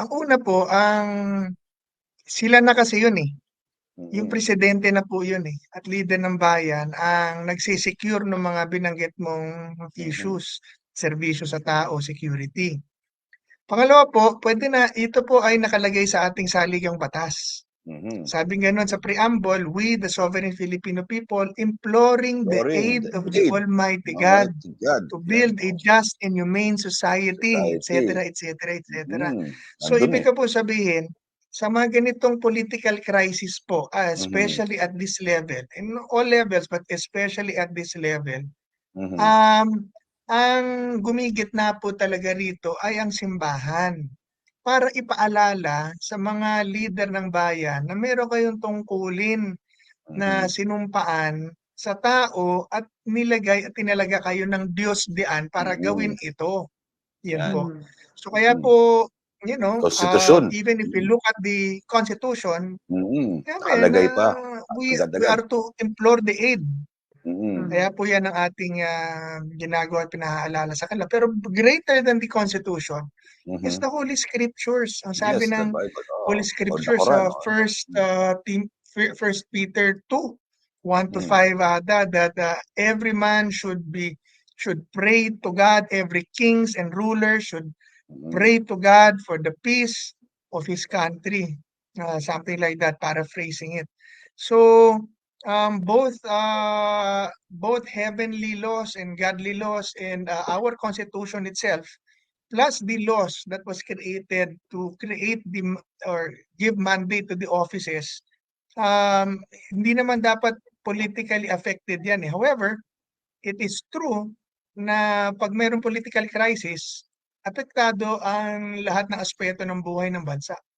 Ang una po, ang sila na kasi yun eh. Yung presidente na po yun eh, at leader ng bayan ang nagse-secure ng mga binanggit mong issues, serbisyo sa tao, security. Pangalawa po, pwede na ito po ay nakalagay sa ating saligang batas. Mhm. Sabi nga nun sa preamble, we the sovereign Filipino people imploring the aid of the Almighty God God. to build a just and humane society, etc., etc., etc. So ibig eh. ko po sabihin, sa mga ganitong political crisis po, Mhm. especially at this level, in all levels but especially at this level, Mhm. um, ang gumigitna po talaga rito ay ang simbahan. Para ipaalala sa mga leader ng bayan na meron kayong tungkulin na Mhm. sinumpaan sa tao at nilagay at tinalaga kayo ng Diyos diyan para Mm. gawin ito. Yan Yan. po. So kaya Mm. po, you know, uh, Konstitusyon. even if we look at the Constitution, Mm, siyempre nakalagay na pa we, we are to implore the aid. Mm. Kaya po yan ang ating ah, ginagawa at pinahaalala sa kanila. Pero greater than the Constitution is Mhm. the Holy Scriptures. Ang sabi Yes, ng Bible, oo. Holy Scriptures sa oo. first uh, Tim, fir- First Peter 2, 1 to Mm. 5 ada that uh, every man should be should pray to God, every kings and rulers should Mm. pray to God for the peace of his country. Uh, something like that, paraphrasing it. So um, both uh, both heavenly laws and godly laws and uh, our constitution itself plus the laws that was created to create the or give mandate to the offices um, hindi naman dapat politically affected yan eh. However, it is true na pag mayroong political crisis, apektado ang lahat ng aspeto ng buhay ng bansa.